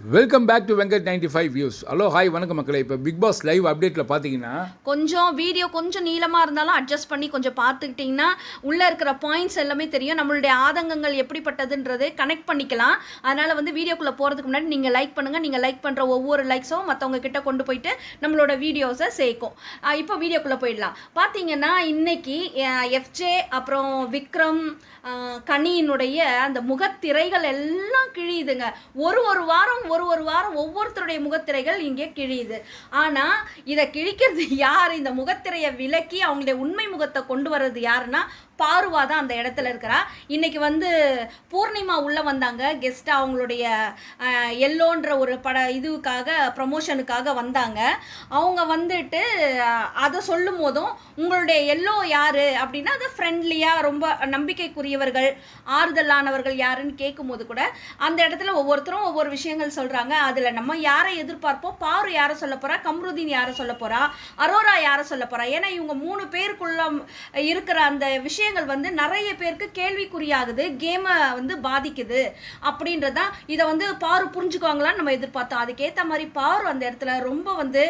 Welcome back to Venkat ninety five views hello hi வணக்கம் மக்களை. இப்போ பிக் பாஸ் லைவ் அப்டேட்டில் பார்த்தீங்கன்னா கொஞ்சம் வீடியோ கொஞ்சம் நீளமாக இருந்தாலும் அட்ஜஸ்ட் பண்ணி கொஞ்சம் பார்த்துக்கிட்டிங்கன்னா உள்ளே இருக்கிற பாயிண்ட்ஸ் எல்லாமே தெரியும். நம்மளுடைய ஆதங்கங்கள் எப்படிப்பட்டதுன்றது கனெக்ட் பண்ணிக்கலாம். அதனால் வந்து வீடியோக்குள்ளே போகிறதுக்கு முன்னாடி நீங்கள் லைக் பண்ணுங்கள் நீங்கள் லைக் பண்ணுற ஒவ்வொரு லைக்ஸும் மற்றவங்க கிட்ட கொண்டு போயிட்டு நம்மளோட வீடியோஸை சேர்க்கும். இப்போ வீடியோக்குள்ளே போயிடலாம். பார்த்தீங்கன்னா இன்னைக்கு எஃப்ஜே அப்புறம் விக்ரம் கனியினுடைய அந்த முகத்திரைகள் எல்லாம் கிழியுதுங்க. ஒரு ஒரு வாரம் ஒரு ஒரு வாரம் ஒவ்வொருத்தருடைய முகத்திரைகள் இங்கே கிழியுது. ஆனால் இதை கிழிக்கிறது யார்? இந்த முகத்திரையை விலக்கி அவங்களுடைய உண்மை முகத்தை கொண்டு வர்றது யாருன்னா பாருவா தான் அந்த இடத்துல இருக்கிறா. இன்னைக்கு வந்து பூர்ணிமா உள்ளே வந்தாங்க. கெஸ்ட்டாக அவங்களுடைய எல்லோன்ற ஒரு பட இதுக்காக ப்ரமோஷனுக்காக வந்தாங்க. அவங்க வந்துட்டு அதை சொல்லும் போதும் உங்களுடைய எல்லோ யாரு? அப்படின்னா அது ஃப்ரெண்ட்லியாக ரொம்ப நம்பிக்கைக்குரியவர்கள் ஆறுதலானவர்கள் யாருன்னு கேட்கும்போது கூட அந்த இடத்துல ஒவ்வொருத்தரும் ஒவ்வொரு விஷயங்கள் சொல்கிறாங்க அதில் நம்ம யாரை எதிர்பார்ப்போம்? பாரு யாரை சொல்ல போகிறா கம்ருதீன் யாரை சொல்ல போகிறா அரோரா யாரை சொல்ல போகிறா ஏன்னா இவங்க மூணு பேருக்குள்ள இருக்கிற அந்த விஷயம் விஷயங்கள் வந்து நிறைய பேருக்கு கேள்விக்குறியாகுது கேமை வந்து பாதிக்குது அப்படின்றதான் இதை வந்து பாரு புரிஞ்சுக்குவாங்களான்னு நம்ம எதிர்பார்த்தோம். அதுக்கேற்ற மாதிரி பாரு அந்த இடத்துல ரொம்ப வந்து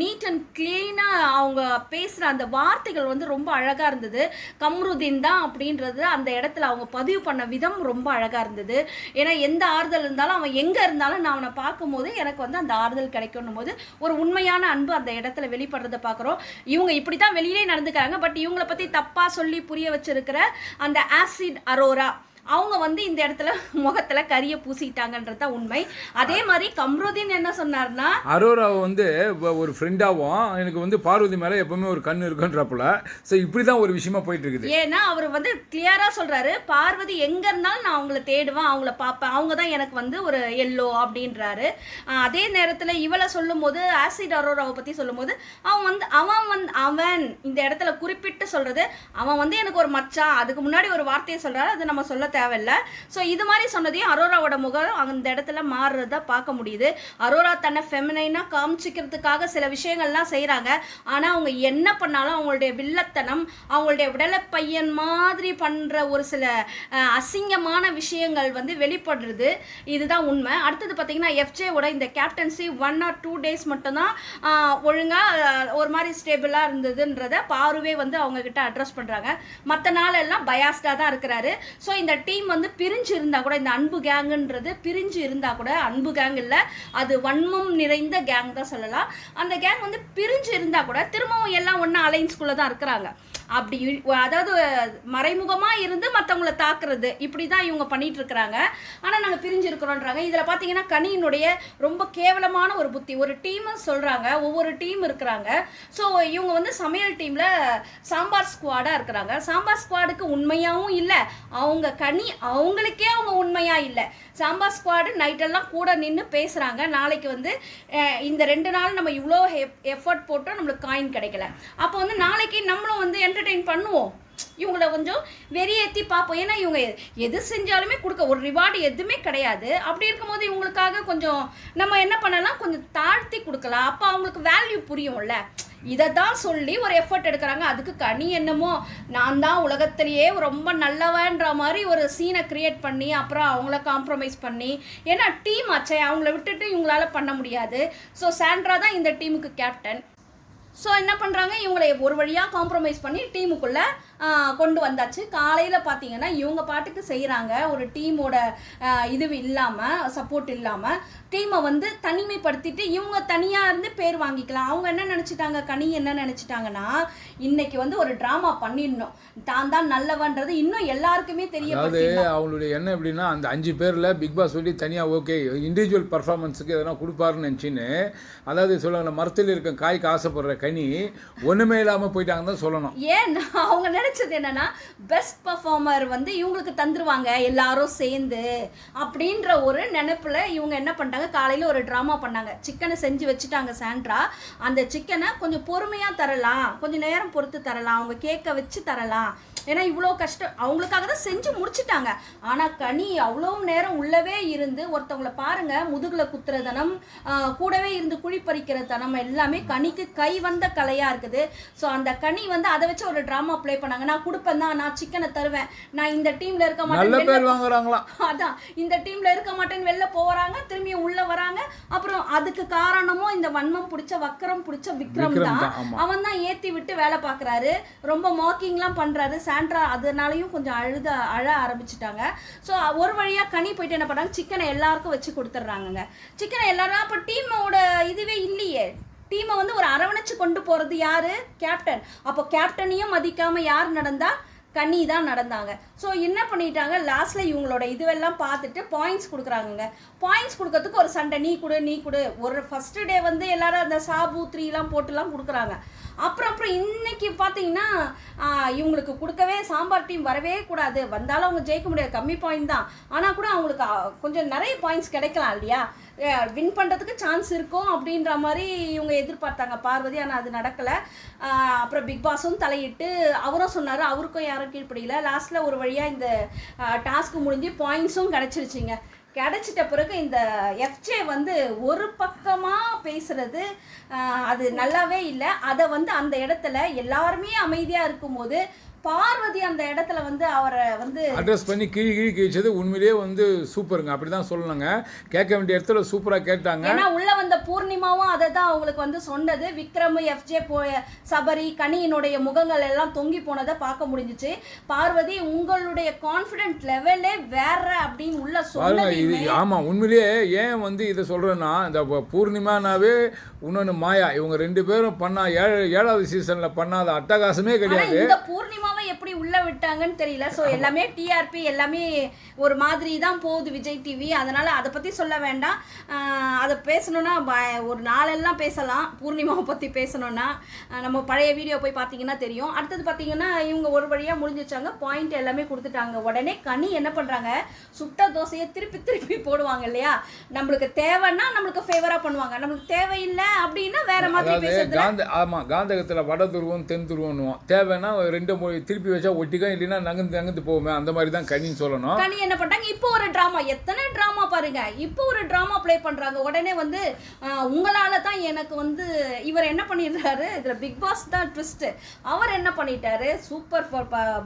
நீட் அண்ட் க்ளீனாக அவங்க பேசுகிற அந்த வார்த்தைகள் வந்து ரொம்ப அழகாக இருந்தது. கம்ருதீன் தான் அப்படின்றது அந்த இடத்துல அவங்க பதிவு பண்ண விதம் ரொம்ப அழகாக இருந்தது. ஏன்னா எந்த ஆறுதல் இருந்தாலும் அவன் எங்கே இருந்தாலும் நான் அவனை பார்க்கும்போது எனக்கு வந்து அந்த ஆறுதல் கிடைக்கணும் போது ஒரு உண்மையான அன்பு அந்த இடத்துல வெளிப்படுறத பார்க்குறோம். இவங்க இப்படி தான் வெளியிலே நடந்துக்கிறாங்க. பட் இவங்களை பற்றி தப்பாக சொல்லி புரிய வச்சிருக்கிற அந்த ஆசிட் அரோரா. அவங்க வந்து இந்த இடத்துல முகத்துல கரிய பூசிட்டாங்கன்றது உண்மை. அதே மாதிரி கம்ருதீன் என்ன சொன்னார்னா அரோராவை வந்து ஒரு ஃப்ரெண்டாகவும் எனக்கு வந்து பார்வதி மேலே எப்பவுமே ஒரு கண் இருக்குன்றப்பல. ஸோ இப்படி தான் ஒரு விஷயமா போயிட்டு இருக்குது ஏன்னா அவர் வந்து கிளியரா சொல்றாரு பார்வதி எங்க இருந்தாலும் நான் அவங்கள தேடுவேன் அவங்கள பார்ப்பேன். அவங்க தான் எனக்கு வந்து ஒரு எல்லோ அப்படின்றாரு. அதே நேரத்துல இவளை சொல்லும்போது ஆசிட் அரோராவை பத்தி சொல்லும்போது அவன் வந்து அவன் வந்து அவன் இந்த இடத்துல குறிப்பிட்டு சொல்றது அவன் வந்து எனக்கு ஒரு மச்சான். அதுக்கு முன்னாடி ஒரு வார்த்தையை சொல்றாரு அது நம்ம சொல்ல தேவையில்ல. ஸோ இது மாதிரி சொன்னதையும் அரோராவோட முகம் அந்த இடத்துல மாறுறத பார்க்க முடியுது. அரோரா தன்னை ஃபெமினைனாக காமிச்சிக்கிறதுக்காக சில விஷயங்கள்லாம் செய்கிறாங்க ஆனால் அவங்க என்ன பண்ணாலும் அவங்களுடைய வில்லத்தனம் அவங்களுடைய விடலை பையன் மாதிரி பண்ணுற ஒரு சில அசிங்கமான விஷயங்கள் வந்து வெளிப்படுறது. இதுதான் உண்மை. அடுத்தது பார்த்தீங்கன்னா எஃப்ஜேவோட இந்த captaincy one or two days மட்டும்தான் ஒழுங்காக ஒரு மாதிரி ஸ்டேபிளாக இருந்ததுன்றத பாருவே வந்து அவங்க கிட்ட அட்ரஸ் பண்ணுறாங்க மற்ற நாளெல்லாம் பயாஸ்டாக தான் இருக்கிறாரு. ஸோ இந்த டீம் வந்து பிரிஞ்சு இருந்தால் கூட இந்த அன்பு கேங்குன்றது பிரிஞ்சு இருந்தால் கூட அன்பு கேங் இல்லை அது வன்மம் நிறைந்த கேங் தான் சொல்லலாம். அந்த கேங் வந்து பிரிஞ்சு இருந்தால் கூட திரும்பவும் எல்லாம் ஒன்றா அலைன்ஸ்குள்ளே தான் இருக்கிறாங்க. அப்படி அதாவது மறைமுகமாக இருந்து மற்றவங்கள தாக்குறது. இப்படி தான் இவங்க பண்ணிட்டு இருக்கிறாங்க ஆனால் நாங்கள் பிரிஞ்சிருக்கிறோன்றாங்க. இதில் பார்த்தீங்கன்னா கனியினுடைய ரொம்ப கேவலமான ஒரு புத்தி. ஒரு டீமை சொல்கிறாங்க ஒவ்வொரு டீம் இருக்கிறாங்க. ஸோ இவங்க வந்து சமையல் டீமில் சாம்பார் ஸ்குவாடாக இருக்கிறாங்க. சாம்பார் ஸ்குவாடுக்கு உண்மையாகவும் இல்லை. அவங்க கனி அவங்களுக்கே அவங்க உண்மையாக இல்லை. சாம்பார் ஸ்குவாடு நைட்டெல்லாம் கூட நின்று பேசுகிறாங்க நாளைக்கு வந்து இந்த ரெண்டு நாள் நம்ம இவ்வளோ எஃபர்ட் போட்டோம் நம்மளுக்கு காயின் கிடைக்கல. அப்போ வந்து நாளைக்கு நம்மளும் வந்து என்டர்டெயின் பண்ணுவோம். இவங்கள கொஞ்சம் வெறியேற்றி பார்ப்போம். ஏன்னா இவங்க எது செஞ்சாலுமே கொடுக்க ஒரு ரிவார்டு எதுவுமே கிடையாது. அப்படி இருக்கும்போது இவங்களுக்காக கொஞ்சம் நம்ம என்ன பண்ணலாம்? கொஞ்சம் தாழ்த்தி கொடுக்கலாம். அப்போ அவங்களுக்கு வேல்யூ புரியும்ல. இதை தான் சொல்லி ஒரு எஃபர்ட் எடுக்கிறாங்க. அதுக்கு கனி என்னமோ நான் தான் உலகத்திலேயே ரொம்ப நல்லவன்ற மாதிரி ஒரு சீனை கிரியேட் பண்ணி அப்புறம் அவங்கள காம்ப்ரமைஸ் பண்ணி ஏன்னா டீம் ஆச்சே. அவங்கள விட்டுட்டு இவங்களால பண்ண முடியாது. ஸோ சாண்ட்ரா தான் இந்த டீமுக்கு கேப்டன் ஸோ என்ன பண்ணுறாங்க இவங்களை ஒரு வழியாக காம்ப்ரமைஸ் பண்ணி டீமுக்குள்ளே கொண்டு வந்தாச்சு. காலையில் பார்த்தீங்கன்னா இவங்க பாட்டுக்கு செய்கிறாங்க ஒரு டீமோட இது இல்லாமல் சப்போர்ட் இல்லாமல் டீமை வந்து தனிமைப்படுத்திட்டு இவங்க தனியாக இருந்து பேர் வாங்கிக்கலாம். அவங்க என்ன நினச்சிட்டாங்க? கனி என்ன நினச்சிட்டாங்கன்னா இன்னைக்கு வந்து ஒரு ட்ராமா பண்ணிடணும். தான் தான் நல்லவன்றது இன்னும் எல்லாருக்குமே தெரியப்படுத்தி அவங்களுடைய எண்ணம் எப்படின்னா அந்த அஞ்சு பேரில் பிக் பாஸ் சொல்லி தனியாக ஓகே இண்டிவிஜுவல் பர்ஃபார்மன்ஸுக்கு எதனா கொடுப்பாருன்னு நினச்சின்னு அதாவது சொல்லுவாங்க மரத்தில் இருக்க காய்க்கு ஆசைப்படுற கனி ஒன்றுமே இல்லாமல் போயிட்டாங்கன்னு தான் சொல்லணும். ஏன்னா அவங்க நினைச்சது என்னன்னா பெஸ்ட் பர்ஃபார்மர் வந்து இவங்களுக்கு தந்துருவாங்க எல்லாரும் சேர்ந்து அப்படின்ற ஒரு நினப்பில் இவங்க என்ன பண்ணிட்டாங்க காலையில் ஒரு ட்ராமா பண்ணாங்க. சிக்கனை செஞ்சு வச்சுட்டாங்க சாண்ட்ரா. அந்த சிக்கனை கொஞ்சம் பொறுமையாக தரலாம் கொஞ்சம் நேரம் பொறுத்து தரலாம் அவங்க கேட்க வச்சு தரலாம். ஏன்னா இவ்வளோ கஷ்டம் அவங்களுக்காக தான் செஞ்சு முடிச்சிட்டாங்க. ஆனால் கனி அவ்வளோ நேரம் உள்ளவே இருந்து ஒருத்தவங்கள பாருங்க முதுகுல குத்துற தனம் கூடவே இருந்து குழி பறிக்கிற தனம் எல்லாமே கனிக்கு கை வந்த கலையாக இருக்குது. ஸோ அந்த கனி வந்து அதை வச்சு ஒரு ட்ராமா ப்ளே பண்ணாங்க. நான் கொடுப்பேன் தான் நான் சிக்கனை தருவேன். நான் இந்த டீமில் இருக்க மாட்டேன் அதான் இந்த டீம்ல இருக்க மாட்டேன்னு வெளில போறாங்க திரும்பி உள்ள வராங்க. அவன் அதுக்கு காரணமும் இந்த வன்மம் பிடிச்ச வக்கரம் பிடிச்ச விக்ரம் தான். அவன் தான் ஏத்தி விட்டு வேலை பார்க்கறாரு. ரொம்ப மாக்கிங்லாம் பண்றாரு. சாண்ட்ரா அதனாலையும் கொஞ்சம் அழுத அழ ஆரம்பிச்சிட்டாங்க. ஸோ ஒரு வழியாக கனி போயிட்டு என்ன பண்ணாங்க? சிக்கனை எல்லாருக்கும் வச்சு கொடுத்துட்றாங்கங்க. சிக்கனை எல்லாரும் அப்போ டீமோட இதுவே இல்லையே. டீமை வந்து ஒரு அரவணைச்சு கொண்டு போகிறது யார்? கேப்டன் அப்போ கேப்டனையும் மதிக்காமல் யார் நடந்தால் கண்ணி தான் நடந்தாங்க. ஸோ என்ன பண்ணிட்டாங்க? லாஸ்ட்டில் இவங்களோட இதுவெல்லாம் பார்த்துட்டு பாயிண்ட்ஸ் கொடுக்குறாங்கங்க. பாயிண்ட்ஸ் கொடுக்கறதுக்கு ஒரு சண்டை. நீ கொடு நீ கொடு. ஒரு ஃபஸ்ட்டு டே வந்து எல்லாரும் அந்த சாபு த்ரீலாம் போட்டுலாம் கொடுக்குறாங்க. அப்புறம் அப்புறம் இன்னைக்கு பார்த்தீங்கன்னா இவங்களுக்கு கொடுக்கவே சாம்பார் டீம் வரவே கூடாது. வந்தாலும் அவங்க ஜெயிக்க முடியாது. கம்மி பாயிண்ட் தான். ஆனால் கூட அவங்களுக்கு கொஞ்சம் நிறைய பாயிண்ட்ஸ் கிடைக்கலாம் இல்லையா? வின் பண்ணுறதுக்கு சான்ஸ் இருக்கும் அப்படின்ற மாதிரி இவங்க எதிர்பார்த்தாங்க. பார்வதி ஆனால் அது நடக்கலை. அப்புறம் பிக் பாஸும் தலையிட்டு அவரும் சொன்னார் அவருக்கும் யாரும் கீழ்ப்படியில. லாஸ்ட்டில் ஒரு வழியாக இந்த டாஸ்க்கு முடிஞ்சு பாயிண்ட்ஸும் கிடச்சிருச்சிங்க. கிடைச்சிட்ட பிறகு இந்த எஃப்ஜே வந்து ஒரு பக்கமாக பேசுகிறது அது நல்லாவே இல்லை. அதை வந்து அந்த இடத்துல எல்லாருமே அமைதியாக இருக்கும்போது பார்வதி அந்த இடத்துல வந்து அவரை வந்து அட்ரஸ் பண்ணி கிழி கிழி கிழிச்சது உண்மையிலேயே வந்து சூப்பருங்க அப்படி தான் சொல்லணுங்க. கேட்க வேண்டிய இடத்துல சூப்பராக கேட்டாங்க. ஏன்னா உள்ள வந்த பூர்ணிமாவும் அதை தான் அவங்களுக்கு வந்து சொன்னது. விக்ரம் எஃப்ஜே போ சபரி கனியினுடைய முகங்கள் எல்லாம் தொங்கி போனதை பார்க்க முடிஞ்சுச்சு. பார்வதி உங்களுடைய கான்ஃபிடென்ட் லெவலே வேற அப்படின்னு உள்ள பாருங்க இது ஆமாம் உண்மையிலேயே ஏன் வந்து இதை சொல்கிறேன்னா இந்த பூர்ணிமானாவே இன்னொன்று மாயா. இவங்க ரெண்டு பேரும் பண்ணா ஏழு ஏழாவது சீசனில் பண்ணாத அட்டகாசமே கிடையாது. இந்த பூர்ணிமாவை எப்படி உள்ள விட்டாங்கன்னு தெரியல. சோ எல்லாமே டிஆர்பி எல்லாமே ஒரு மாதிரி தான் போகுது விஜய் டிவி அதனால அதை பத்தி சொல்ல வேண்டாம். அதை பேசணும்னா ஒரு நாளெல்லாம் பேசலாம். பூர்ணிமாவை பத்தி பேசணும்னா நம்ம பழைய வீடியோ போய் பார்த்தீங்கன்னா தெரியும். அடுத்தது பார்த்தீங்கன்னா இவங்க ஒரு வழியா முடிஞ்சிச்சாங்க பாயிண்ட் எல்லாமே கொடுத்துட்டாங்க. உடனே கனி என்ன பண்றாங்க? சுட்ட தோசையை திருப்பி திருப்பி போடுவாங்க இல்லையா? நம்மளுக்கு தேவைன்னா நம்மளுக்கு ஃபேவரா பண்ணுவாங்க. நம்மளுக்கு தேவையில்லை அப்படின்னா வேற மாதிரி பேசுறது காந்த ஆமாம் காந்தகத்தில் வட துருவம் தென் துருவம்னுவோம் தேவைன்னா ரெண்டு மொழி திருப்பி வச்சா ஒட்டிக்கும் இல்லைன்னா நகர்ந்து நகர்ந்து போகுமே அந்த மாதிரி தான் கனின்னு சொல்லணும். கனி என்ன பண்ணிட்டாங்க? இப்போ ஒரு ட்ராமா எத்தனை ட்ராமா பாருங்க. இப்போ ஒரு ட்ராமா ப்ளே பண்றாங்க. உடனே வந்து உங்களால தான் எனக்கு வந்து இவர் என்ன பண்ணிடுறாரு? இதுல பிக் பாஸ் தான் ட்விஸ்ட் அவர் என்ன பண்ணிட்டாரு? சூப்பர்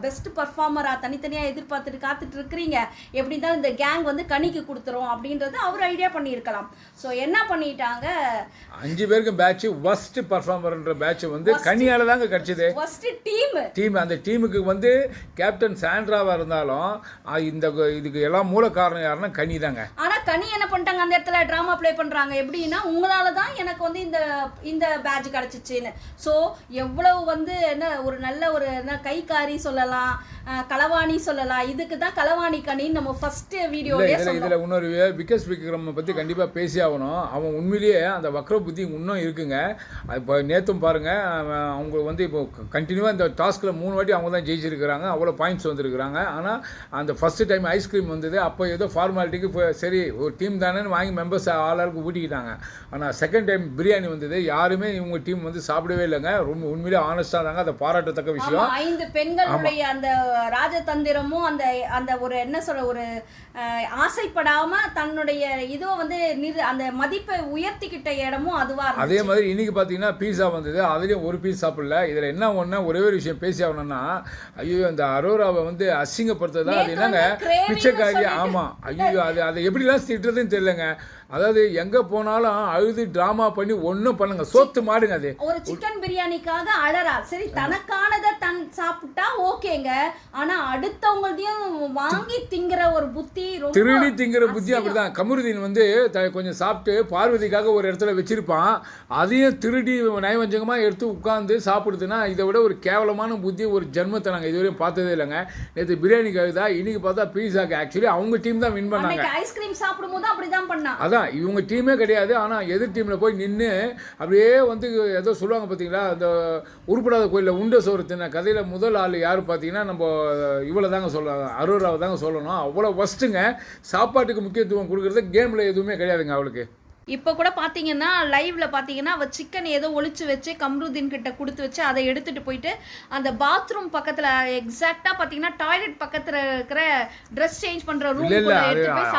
பெஸ்ட் பர்ஃபார்மரா தனித்தனியா எதிர்பார்த்துட்டு காத்துட்டு இருக்கிறீங்க. எப்படி தான் இந்த கேங் வந்து கனிக்கு கொடுத்துரும் அப்படின்றது அவர் ஐடியா பண்ணியிருக்கலாம். ஸோ என்ன பண்ணிட்டாங்க? அஞ்சு பேருக்கு பேட்ச் ஒஸ்ட் பர்ஃபார்மர்ன்ற பேட்ச் வந்து கனியால தாங்க கிடைச்சது. ஃபர்ஸ்ட் டீம் டீம் அந்த டீமுக்கு வந்து கேப்டன் சாண்ட்ராவாக இருந்தாலும் இந்த இதுக்கு எல்லாம் மூல காரணம் யாருன்னா கனி தாங்க. ஆனா கனி என்ன பண்ணிட்டாங்க? அந்த இடத்துல ட்ராமா ப்ளே பண்றாங்க. எப்படின்னா உங்களால தான் எனக்கு வந்து இந்த இந்த பேட்ச் கிடைச்சிச்சுன்னு. ஸோ எவ்வளவு வந்து என்ன ஒரு நல்ல ஒரு என்ன கைக்காரி சொல்லலாம் அஹ், களவாணி சொல்லலாம். இதுக்கு தான் களவாணி கனின்னு நம்ம ஃபர்ஸ்ட் வீடியோலயே இதில் இன்னொரு விகஸ் விக்ரம் பற்றி கண்டிப்பாக பேசி ஆகணும். அவன் உண்மையிலேயே அந்த வக்ர புத்தி இன்னும் இருக்குங்க. இப்போ நேற்றும் பாருங்கள் அவங்க வந்து இப்போ கண்டினியூவாக இந்த டாஸ்கில் மூணு வாட்டி அவங்க தான் ஜெயிச்சிருக்கிறாங்க அவ்வளோ பாயிண்ட்ஸ் வந்திருக்கிறாங்க. ஆனால் அந்த ஃபஸ்ட்டு டைம் ஐஸ்கிரீம் வந்தது அப்போ ஏதோ ஃபார்மாலிட்டிக்கு சரி ஒரு டீம் தானேன்னு வாங்கி மெம்பர்ஸ் ஆளாளுக்கு ஊட்டிக்கிட்டாங்க. ஆனால் செகண்ட் டைம் பிரியாணி வந்தது யாருமே இவங்க டீம் வந்து சாப்பிடவே இல்லைங்க. ரொம்ப உண்மையிலே ஆனஸ்டாக தாங்க அதை பாராட்டத்தக்க விஷயம். ஐந்து பெண்களுடைய அந்த ராஜதந்திரமும் அந்த அந்த ஒரு என்ன சொல்ற ஒரு அஹ், ஆசைப்படாம தன்னுடைய இதுவை வந்து நிறு அந்த மதிப்பை உயர்த்திக்கிட்ட இடமும் அதுவா அதே மாதிரி இன்னைக்கு பார்த்தீங்கன்னா பீஸா வந்தது அதுலேயும் ஒரு பீஸ் சாப்பிடல. இதில் என்ன ஒன்று ஒரே ஒரு விஷயம் பேசி ஆகணும்னா ஐயோ அந்த அரோராவை வந்து அசிங்கப்படுத்துறதா? அது என்னங்க? பிச்சைக்காரி. ஆமாம் ஐயோ அது அதை எப்படிலாம் திட்டுறதுன்னு தெரியலங்க. அதாவது எங்கே போனாலும் அழுது ட்ராமா பண்ணி ஒன்றும் பண்ணுங்க சோத்து மாடுங்க அது. ஒரு சிக்கன் பிரியாணிக்காக அழறா. சரி தனக்கானதை தன் சாப்பிட்டா ஓகேங்க. ஆனா அடுத்தவங்களையும் வாங்கி திங்கிற ஒரு புத்தி திருடி திங்கிற புத்தி. அப்படிதான். கமருதீன் வந்து கொஞ்சம் சாப்பிட்டு பார்வதிக்காக ஒரு இடத்துல வச்சிருப்பான். அதையும் திருடி நயவஞ்சகமாக எடுத்து உட்காந்து சாப்பிடுதுன்னா இதை விட ஒரு கேவலமான புத்தி ஒரு ஜென்மத்தை நாங்கள் இதுவரையும் பார்த்ததே இல்லைங்க. நேற்று பிரியாணிக்காக தான் இன்னைக்கு பார்த்தா பீஸாக்கு ஆக்சுவலி அவங்க டீம் தான் வின் பண்ணாங்க. ஐஸ்கிரீம் சாப்பிடும் போது அப்படிதான் பண்ணான் அதான் இவங்க டீமே கிடையாது. ஆனால் எதிர் டீமில் போய் நின்று அப்படியே வந்து ஏதோ சொல்லுவாங்க பார்த்தீங்களா அந்த உருப்படாத கோயிலில் உண்ட சோறு தின்ன கதையில் முதல் ஆள் யார் பார்த்தீங்கன்னா நம்ம இவ்வளோ தாங்க சொல்லலாம் அரோராவை தாங்க சொல்லணும். அவ்வளோ ஃபஸ்ட்டுங்க சாப்பாட்டுக்கு முக்கியத்துவம் கொடுக்குறது கேமில் எதுவுமே கிடையாதுங்க அவளுக்கு. இப்போ கூட பார்த்தீங்கன்னா லைவ்ல பார்த்தீங்கன்னா அவ சிக்கன் ஏதோ ஒளிச்சு வச்சு கம்ருதீன் கிட்ட கொடுத்து வச்சு அதை எடுத்துட்டு போயிட்டு அந்த பாத்ரூம் பக்கத்துல எக்ஸாக்டா பார்த்தீங்கன்னா டாய்லெட் பக்கத்துல இருக்கிற ட்ரெஸ் சேஞ்ச் பண்ற ரூம்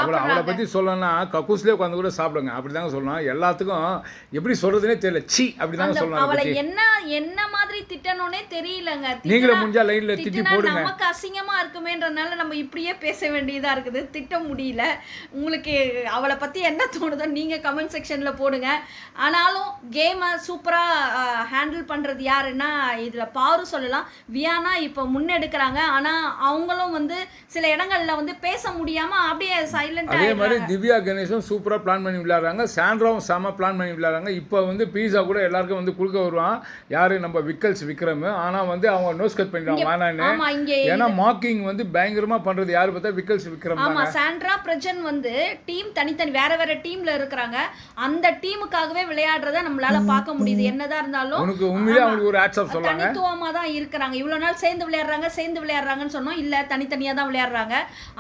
அவளை அவளை பற்றி சொல்லணும்னா கக்கூஸ்லேயே உட்காந்து கூட சாப்பிடுங்க. அப்படி தாங்க சொல்லணும். எல்லாத்துக்கும் எப்படி சொல்கிறதுனே தெரியல. சி அப்படி தாங்க சொல்லணும் அவளை என்ன என்ன மாதிரி திட்டணும்னே தெரியலங்க. நீங்களே முடிஞ்சா லைனில் திட்டி போடுங்க. நமக்கு அசிங்கமா இருக்குமேன்றனால நம்ம இப்படியே பேச வேண்டியதா இருக்குது. திட்ட முடியல. உங்களுக்கு அவளை பத்தி என்ன தோணுதோ நீங்க கமெண்ட் கமெண்ட் செக்ஷன்ல போடுங்க. ஆனாலும் கேமை சூப்பரா ஹேண்டில் பண்றது யாருன்னா இதுல பாரு சொல்லலாம். வியானா இப்போ முன்னெடுக்கிறாங்க. ஆனா அவங்களும் வந்து சில இடங்கள்ல வந்து பேச முடியாம அப்படியே சைலண்ட் அதே மாதிரி திவ்யா கணேஷும் சூப்பராக பிளான் பண்ணி விளையாடுறாங்க. சாண்ட்ராவும் செம பிளான் பண்ணி விளையாடுறாங்க. இப்போ வந்து பீஸா கூட எல்லாருக்கும் வந்து கொடுக்க வருவான். யாரு? நம்ம விக்கல்ஸ் விக்ரம். ஆனால் வந்து அவங்க நோஸ் கட் பண்ணிடுவாங்க வேணான்னு ஏன்னா மார்க்கிங் வந்து பயங்கரமா பண்றது யாரு பார்த்தா விக்கல்ஸ் விக்ரம் ஆமா தாங்க. சாண்ட்ரா பிரஜன் வந்து டீம் தனித்தனி வேற வேற டீம்ல இருக்கிறாங்க. அந்த டீமுக்காகவே விளையாடுறத நம்மளால பார்க்க முடியுது. என்னதான் இருந்தாலும் தனித்துவமா தான் இருக்கிறாங்க. இவ்வளவு நாள் சேர்ந்து விளையாடுறாங்க சேர்ந்து விளையாடுறாங்கன்னு சொன்னோம். இல்ல தனித்தனியா தான் விளையாடுறாங்க.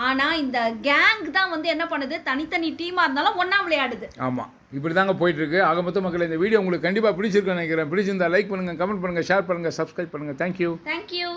ஆனா இந்த கேங் தான் வந்து என்ன பண்ணுது? தனித்தனி டீமா இருந்தாலும் ஒண்ணா விளையாடுது. ஆமா. இப்படி தாங்க போயிட்டு இருக்கு ஆக மொத்த மக்கள் இந்த வீடியோ உங்களுக்கு கண்டிப்பா பிடிச்சிருக்குன்னு நினைக்கிறேன். பிடிச்சிருந்தா லைக் பண்ணுங்க கமெண்ட் பண்ணுங்க ஷேர் பண்ணுங்க சப்ஸ்கிரைப் பண்ணுங்க. Thank you thank you